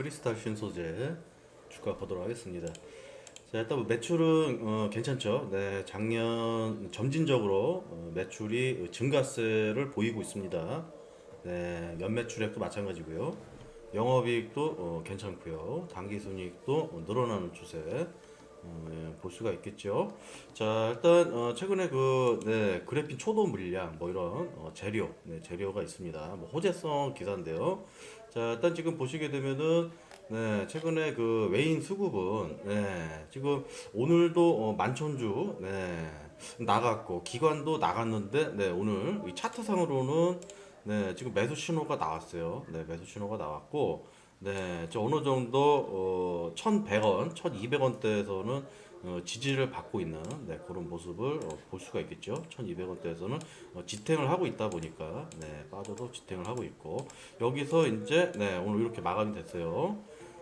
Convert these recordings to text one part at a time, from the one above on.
크리스탈 신소재 주가 보도록 하겠습니다. 자, 일단 뭐 매출은 어, 괜찮죠. 네, 작년 점진적으로 어, 매출이 증가세를 보이고 있습니다. 네, 연매출액도 마찬가지고요. 영업이익도 어, 괜찮고요. 당기순이익도 어, 늘어나는 추세 어, 예, 볼 수가 있겠죠. 자, 일단 어, 최근에 그 네, 그래핀 초도 물량 뭐 이런 어, 재료, 네, 재료가 있습니다. 뭐 호재성 기사인데요. 자, 일단 지금 보시게 되면은 네, 최근에 그 외인 수급은 네, 지금 오늘도 어, 만천주 네, 나갔고 기관도 나갔는데 네, 오늘 이 차트상으로는 네, 지금 매수 신호가 나왔어요. 네, 매수 신호가 나왔고 네, 저 어느 정도 어, 1,100원, 1,200원대에서는 어, 지지를 받고 있는 네, 그런 모습을 어, 볼 수가 있겠죠. 1,200원대에서는 어, 지탱을 하고 있다 보니까 네, 빠져도 지탱을 하고 있고 여기서 이제 네, 오늘 이렇게 마감이 됐어요.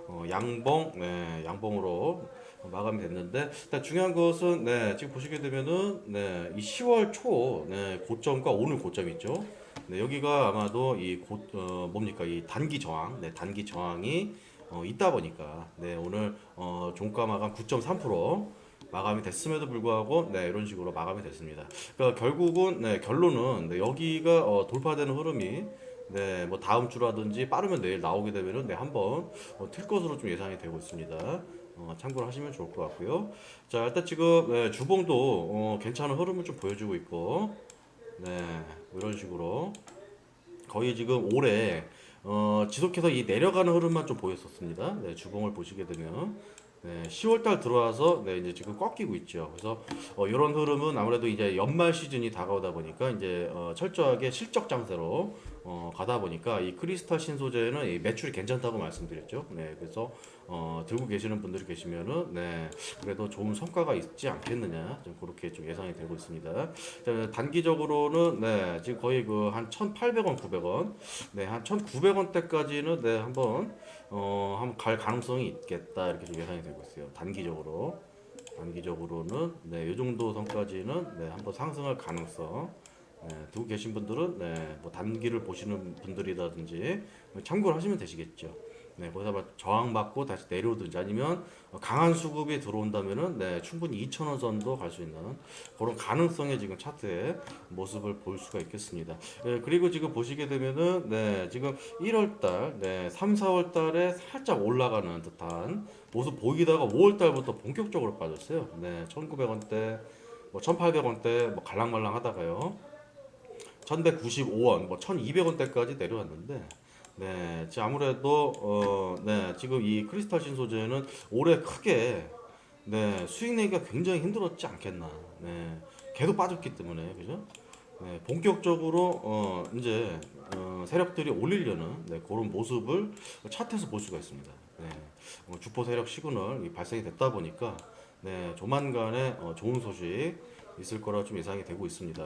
어, 양봉, 네, 양봉으로 마감이 됐는데 일단 중요한 것은 네, 지금 보시게 되면은 네, 이 10월 초 네, 고점과 오늘 고점 있죠. 네, 여기가 아마도 이 고, 어, 뭡니까 이 단기 저항, 네, 단기 저항이 어, 있다 보니까 네, 오늘 어, 종가 마감 9.3% 마감이 됐음에도 불구하고 네, 이런 식으로 마감이 됐습니다. 그러니까 결국은 네, 결론은 네, 여기가 어, 돌파되는 흐름이 네, 뭐 다음 주라든지 빠르면 내일 나오게 되면은 네, 한번 어, 틀 것으로 좀 예상이 되고 있습니다. 어, 참고를 하시면 좋을 것 같고요. 자, 일단 지금 네, 주봉도 어, 괜찮은 흐름을 좀 보여주고 있고, 네, 뭐 이런 식으로 거의 지금 올해 어, 지속해서 이 내려가는 흐름만 좀 보였었습니다. 네, 주봉을 보시게 되면 네, 10월달 들어와서 네, 이제 지금 꺾이고 있죠. 그래서 어, 이런 흐름은 아무래도 이제 연말 시즌이 다가오다 보니까 이제 어, 철저하게 실적 장세로 어, 가다 보니까 이 크리스탈 신소재는 이 매출이 괜찮다고 말씀드렸죠. 네, 그래서 어, 들고 계시는 분들이 계시면은 네, 그래도 좋은 성과가 있지 않겠느냐 좀 그렇게 좀 예상이 되고 있습니다. 자, 단기적으로는 네, 지금 거의 그 한 1,800원, 900원, 네, 한 1,900원대까지는 네, 한번 어, 한번 갈 가능성이 있겠다 이렇게 좀 예상이 되고 있어요. 단기적으로. 단기적으로는 네, 이 정도 선까지는 네, 한번 상승할 가능성 네, 두고 계신 분들은 네, 뭐 단기를 보시는 분들이라든지 참고를 하시면 되시겠죠. 네, 거기서 막 저항받고 다시 내려오든지 아니면 강한 수급이 들어온다면은 네, 충분히 2,000원 선도 갈 수 있는 그런 가능성의 지금 차트의 모습을 볼 수가 있겠습니다. 네, 그리고 지금 보시게 되면은 네, 지금 1월 달, 네, 3, 4월 달에 살짝 올라가는 듯한 모습 보이다가 5월 달부터 본격적으로 빠졌어요. 네, 1,900원대, 뭐 1,800원대 뭐 갈랑말랑 하다가요. 1195원, 뭐 1200원대까지 내려왔는데, 네, 아무래도, 어, 네, 지금 이 크리스탈 신소재는 올해 크게, 네, 수익 내기가 굉장히 힘들었지 않겠나. 네, 계속 빠졌기 때문에, 그죠? 네, 본격적으로, 어, 이제, 어, 세력들이 올리려는, 네, 그런 모습을 차트에서 볼 수가 있습니다. 네, 어, 주포 세력 시그널이 발생이 됐다 보니까, 네, 조만간에 어, 좋은 소식 있을 거라 좀 예상이 되고 있습니다.